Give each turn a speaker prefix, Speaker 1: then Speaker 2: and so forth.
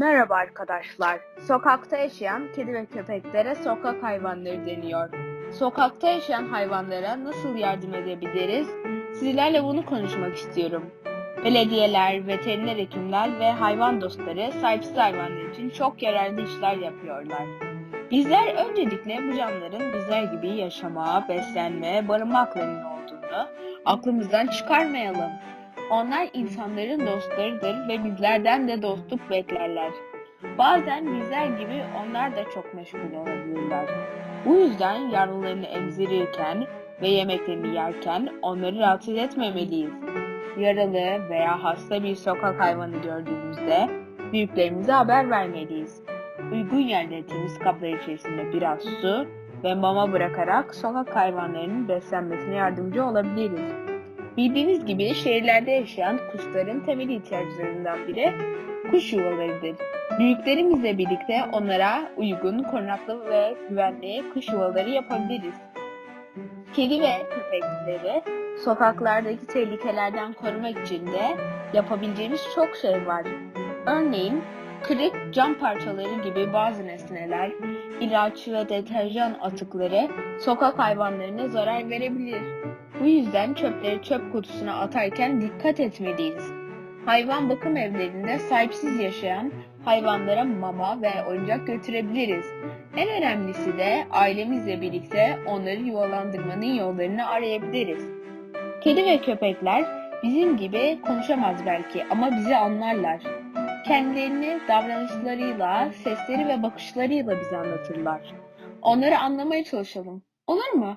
Speaker 1: Merhaba arkadaşlar. Sokakta yaşayan kedi ve köpeklere sokak hayvanları deniyor. Sokakta yaşayan hayvanlara nasıl yardım edebiliriz? Sizlerle bunu konuşmak istiyorum. Belediyeler, veteriner hekimler ve hayvan dostları sahipsiz hayvanlar için çok yararlı işler yapıyorlar. Bizler öncelikle bu canlıların bizler gibi yaşama, beslenme, barınma haklarının olduğunu aklımızdan çıkarmayalım. Onlar insanların dostlarıdır ve bizlerden de dostluk beklerler. Bazen bizler gibi onlar da çok meşgul olabilirler. Bu yüzden yavrularını emzirirken ve yemeklerini yerken onları rahatsız etmemeliyiz. Yaralı veya hasta bir sokak hayvanı gördüğümüzde büyüklerimize haber vermeliyiz. Uygun yerde temiz kaplar içerisinde biraz su ve mama bırakarak sokak hayvanlarının beslenmesine yardımcı olabiliriz. Bildiğiniz gibi şehirlerde yaşayan kuşların temel ihtiyaçlarından biri kuş yuvalarıdır. Büyüklerimizle birlikte onlara uygun, korunaklı ve güvenli kuş yuvaları yapabiliriz. Kedi ve köpekleri sokaklardaki tehlikelerden korumak için de yapabileceğimiz çok şey var. Örneğin kırık cam parçaları gibi bazı nesneler, ilaç ve deterjan atıkları sokak hayvanlarına zarar verebilir. Bu yüzden çöpleri çöp kutusuna atarken dikkat etmeliyiz. Hayvan bakım evlerinde sahipsiz yaşayan hayvanlara mama ve oyuncak götürebiliriz. En önemlisi de ailemizle birlikte onları yuvalandırmanın yollarını arayabiliriz. Kedi ve köpekler bizim gibi konuşamaz belki ama bizi anlarlar. Kendilerini davranışlarıyla, sesleri ve bakışlarıyla bize anlatırlar. Onları anlamaya çalışalım. Olur mu?